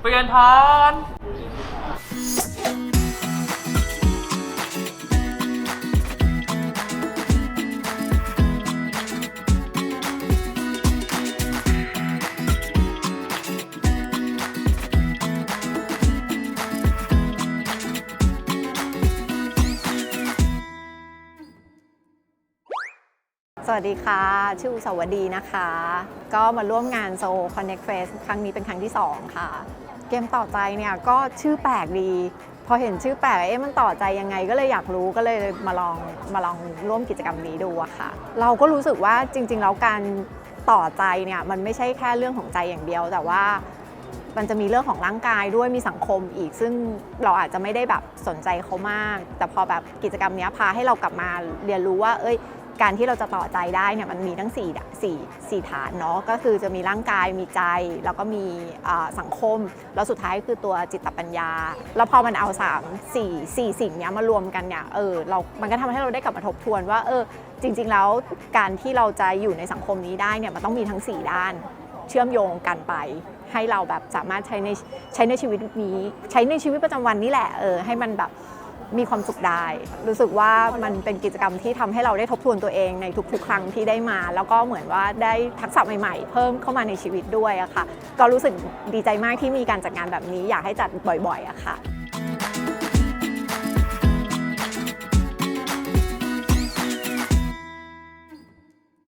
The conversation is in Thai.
เปลี่ยนทานสวัสดีค่ะ ชื่ออุสาวดีนะคะ ก็มาร่วมงาน Soul Connect Fest ครั้งนี้เป็นครั้งที่ 2 ค่ะ เกมต่อใจเนี่ยก็ชื่อแปลกดี พอเห็นชื่อแปลกเอ๊ะมันต่อใจยังไงก็เลยอยากรู้ก็เลยมาลองมาลองร่วมกิจกรรมนี้ดูอะค่ะ เราก็รู้สึกว่าจริง ๆ แล้วการต่อใจเนี่ยมันไม่ใช่แค่เรื่องของใจอย่างเดียว แต่ว่ามันจะมีเรื่องของร่างกายด้วยมีสังคมอีก ซึ่งเราอาจจะไม่ได้แบบสนใจเขามาก แต่พอแบบกิจกรรมนี้พาให้เรากลับมาเรียนรู้ว่า เอ้ย การที่เราจะต่อใจได้เนี่ยมันมีทั้ง4 4 4ฐานเนาะก็คือจะมีร่างกายมีใจ แล้วก็มีสังคม แล้วสุดท้ายคือตัวจิตปัญญา แล้วพอมันเอา 3 4 4 สิ่งเนี้ยมารวมกันเนี่ยเออเรา มันก็ทำให้เราได้กลับมาทบทวนว่าเออจริง ๆ แล้วการที่เราจะอยู่ในสังคมนี้ได้เนี่ยมันต้องมีทั้ง 4 ด้าน เชื่อมโยงกันไปให้เราแบบสามารถใช้ในใช้ในชีวิตนี้ ใช้ในชีวิตประจำวันนี่แหละเออให้มันแบบ มีความสุขได้ รู้สึกว่ามันเป็นกิจกรรมที่ทำให้เราได้ทบทวนตัวเองในทุกๆ ครั้งที่ได้มา แล้วก็เหมือนว่าได้ทักษะใหม่ๆ เพิ่มเข้ามาในชีวิตด้วยอะค่ะ ก็รู้สึกดีใจมากที่มีการจัดงานแบบนี้อยากให้จัดบ่อยๆอะค่ะ